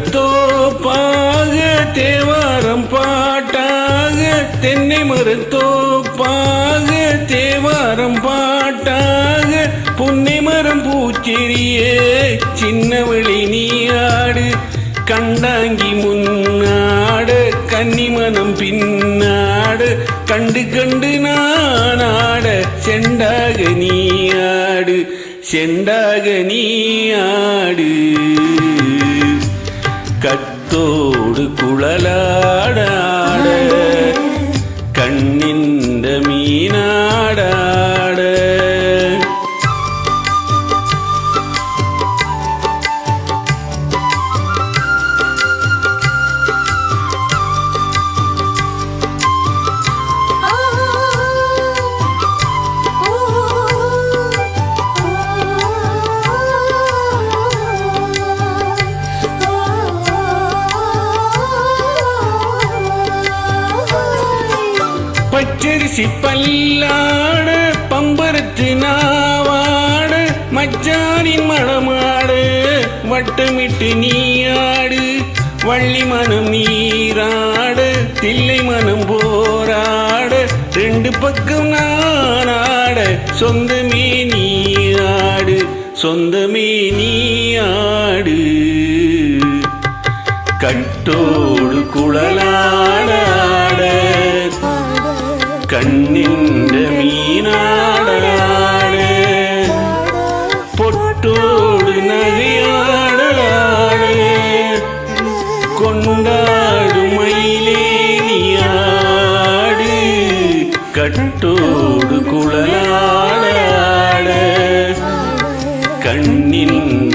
மருத்தோப்பாக தேவாரம் பாட்டாக தென்னை மருத்தோப்பாக தேவாரம் பாட்டாக புன்னை மரம் பூச்செறியே சின்னவளி நீயாடு கண்டாங்கி முன்னாடு கன்னிமனம் பின்னாடு கண்டு கண்டு நானாட செண்டாக நீயாடு செண்டாக நீயாடு கத்தோடு குழலாடா. பச்சரிசி பல்லாட பம்பரத்து நாவாட மச்சானின் மணமாடு வட்டமிட்டு நீயாடு வள்ளி மனம் நீராடு தில்லை மனம் போராட ரெண்டு பக்கம் நானாட சொந்தமே நீயாடு சொந்தமே நீயாடு. கட்டோடு குழலாட கண்ணின்